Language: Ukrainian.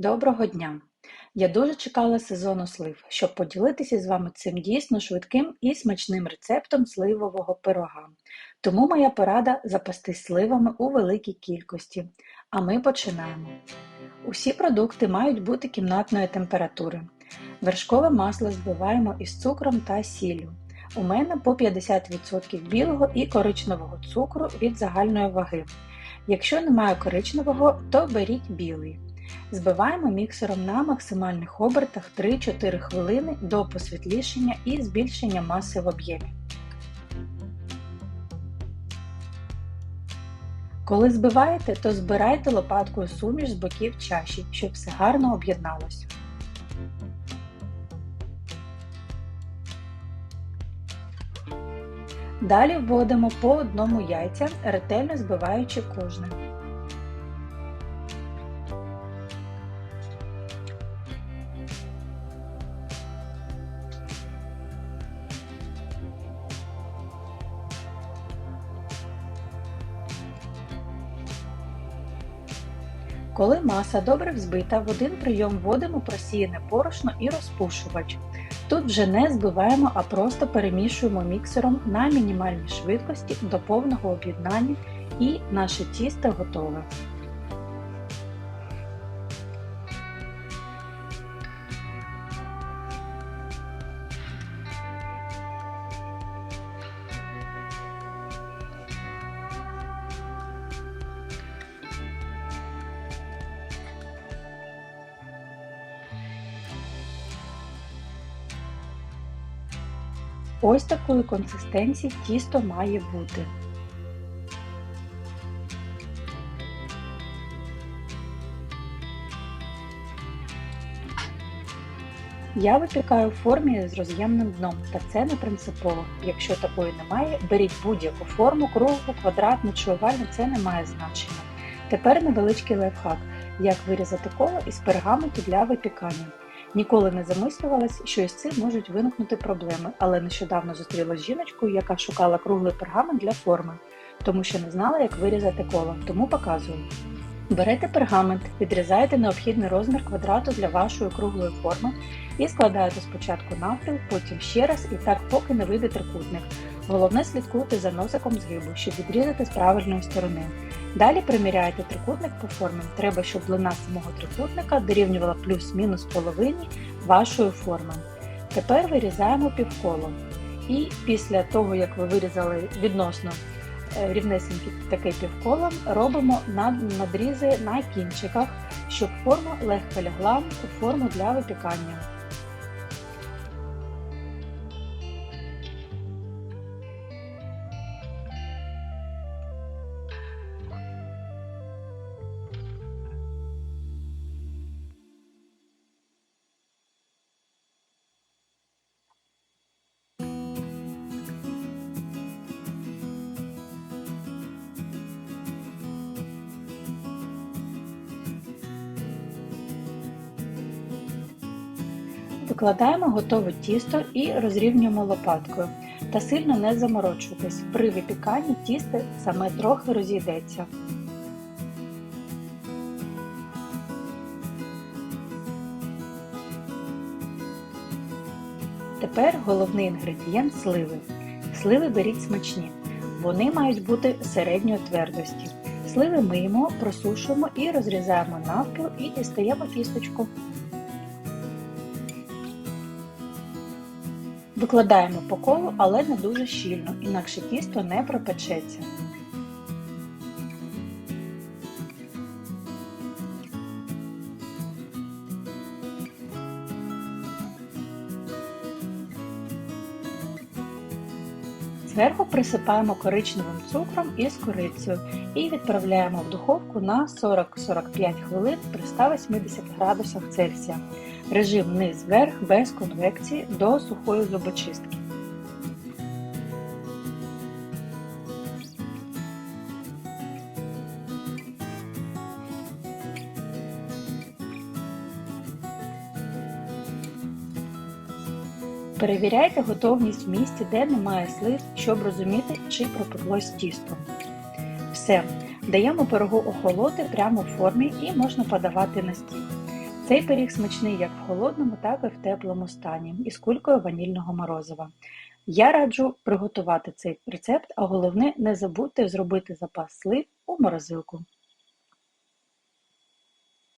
Доброго дня! Я дуже чекала сезону слив, щоб поділитися з вами цим дійсно швидким і смачним рецептом сливового пирога. Тому моя порада запастись сливами у великій кількості. А ми починаємо. Усі продукти мають бути кімнатної температури. Вершкове масло збиваємо із цукром та сіллю. У мене по 50% білого і коричневого цукру від загальної ваги. Якщо немає коричневого, то беріть білий. Збиваємо міксером на максимальних обертах 3-4 хвилини до посвітлішення і збільшення маси в об'ємі. Коли збиваєте, то збирайте лопаткою суміш з боків чаші, щоб все гарно об'єдналося. Далі вводимо по одному яйця, ретельно збиваючи кожне. Коли маса добре взбита, в один прийом вводимо просіяне борошно і розпушувач. Тут вже не збиваємо, а просто перемішуємо міксером на мінімальній швидкості до повного об'єднання і наше тісто готове. Ось такої консистенції тісто має бути. Я випікаю в формі з роз'ємним дном, та це не принципово. Якщо такої немає, беріть будь-яку форму, круглу, квадратну чи овальну, це не має значення. Тепер невеличкий лайфхак, як вирізати коло із пергаменту для випікання. Ніколи не замислювалась, що із цим можуть виникнути проблеми, але нещодавно зустріла з жіночкою, яка шукала круглий пергамент для форми, тому що не знала, як вирізати коло, тому показую. Берете пергамент, відрізаєте необхідний розмір квадрату для вашої круглої форми і складаєте спочатку навпіл, потім ще раз і так, поки не вийде трикутник. Головне слідкуйте за носиком згибу, щоб відрізати з правильної сторони. Далі приміряєте трикутник по формі. Треба, щоб длина самого трикутника дорівнювала плюс-мінус половині вашої форми. Тепер вирізаємо півколо. І після того, як ви вирізали відносно е, рівнесеньке таке півколом, робимо надрізи на кінчиках, щоб форма легко лягла у форму для випікання. Викладаємо готове тісто і розрівнюємо лопаткою. Та сильно не заморочуйтесь. При випіканні тісто саме трохи розійдеться. Тепер головний інгредієнт сливи. Сливи беріть смачні. Вони мають бути середньої твердості. Сливи миємо, просушуємо і розрізаємо навпіл і дістаємо кісточку. Викладаємо по колу, але не дуже щільно, інакше тісто не пропечеться. Зверху присипаємо коричневим цукром із корицею і відправляємо в духовку на 40-45 хвилин при 180 градусах Цельсія. Режим низ-вверх без конвекції до сухої зубочистки. Перевіряйте готовність в місці, де немає слив, щоб розуміти, чи пропеклось тісто. Все, даємо пирогу охолоти прямо в формі і можна подавати на стіл. Цей пиріг смачний як в холодному, так і в теплому стані із кулькою ванільного морозива. Я раджу приготувати цей рецепт, а головне не забудьте зробити запас слив у морозилку.